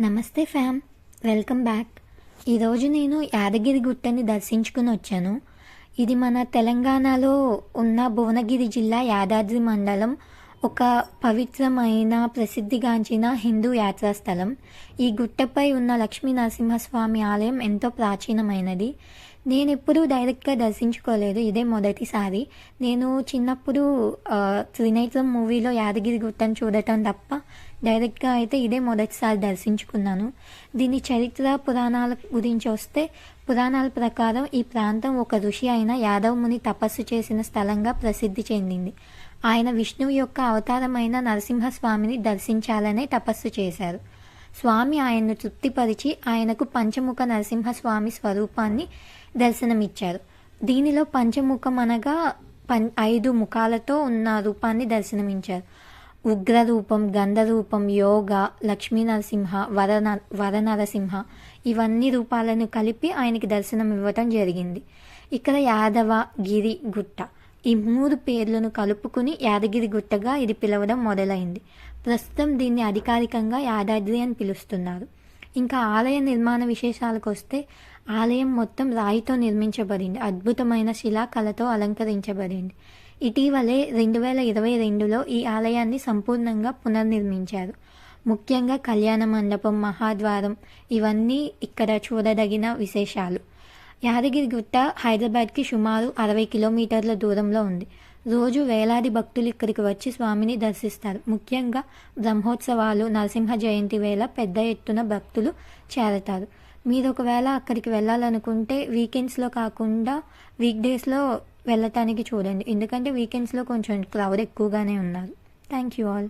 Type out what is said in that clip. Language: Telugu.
నమస్తే ఫ్యామ్ వెల్కమ్ బ్యాక్. ఈరోజు నేను యాదగిరి గుట్టని దర్శించుకుని వచ్చాను. ఇది మన తెలంగాణలో ఉన్న భువనగిరి జిల్లా యాదాద్రి మండలం ఒక పవిత్రమైన ప్రసిద్ధిగాంచిన హిందూ యాత్రాస్థలం ఈ గుట్టపై ఉన్న లక్ష్మీ నరసింహస్వామి ఆలయం ఎంతో ప్రాచీనమైనది. నేను ఎప్పుడూ డైరెక్ట్గా దర్శించుకోలేదు ఇదే మొదటిసారి. నేను చిన్నప్పుడు త్రినేత్రం మూవీలో యాదగిరి గుట్టను చూడటం తప్ప డైరెక్ట్గా అయితే ఇదే మొదటిసారి దర్శించుకున్నాను. దీని చరిత్ర పురాణాల గురించి వస్తే పురాణాల ప్రకారం ఈ ప్రాంతం ఒక ఋషి అయిన యాదవ్ ముని తపస్సు చేసిన స్థలంగా ప్రసిద్ధి చెందింది. ఆయన విష్ణువు యొక్క అవతారమైన నరసింహస్వామిని దర్శించాలనే తపస్సు చేశారు. స్వామి ఆయన్ను తృప్తిపరిచి ఆయనకు పంచముఖ నరసింహస్వామి స్వరూపాన్ని దర్శనమిచ్చారు. దీనిలో పంచముఖం అనగా పం ఐదు ముఖాలతో ఉన్న రూపాన్ని దర్శనమించారు. ఉగ్ర రూపం గంధ రూపం యోగ లక్ష్మీ నరసింహ వర న- వర నరసింహ ఇవన్నీ రూపాలను కలిపి ఆయనకి దర్శనం ఇవ్వటం జరిగింది. ఇక్కడ యాదవ గిరి గుట్ట ఈ మూడు పేర్లను కలుపుకుని యాదగిరి గుట్టగా ఇది పిలవడం మొదలైంది. ప్రస్తుతం దీన్ని అధికారికంగా యాదాద్రి అని పిలుస్తున్నారు. ఇంకా ఆలయ నిర్మాణ విశేషాలకు వస్తే ఆలయం మొత్తం రాయితో నిర్మించబడింది. అద్భుతమైన శిలాకళతో అలంకరించబడింది. ఇటీవలే రెండు వేల ఇరవై రెండులో ఈ ఆలయాన్ని సంపూర్ణంగా పునర్నిర్మించారు. ముఖ్యంగా కళ్యాణ మండపం మహాద్వారం ఇవన్నీ ఇక్కడ చూడదగిన విశేషాలు. యాదగిరి గుట్ట హైదరాబాద్కి సుమారు అరవై కిలోమీటర్ల దూరంలో ఉంది. రోజు వేలాది భక్తులు ఇక్కడికి వచ్చి స్వామిని దర్శిస్తారు. ముఖ్యంగా బ్రహ్మోత్సవాలు నరసింహ జయంతి వేళ పెద్ద ఎత్తున భక్తులు చేరతారు. మీరు ఒకవేళ అక్కడికి వెళ్ళాలనుకుంటే వీకెండ్స్లో కాకుండా వీక్ డేస్లో వెళ్ళటానికి చూడండి. ఎందుకంటే వీకెండ్స్లో కొంచెం క్రౌడ్ ఎక్కువగానే ఉన్నారు. Thank you all.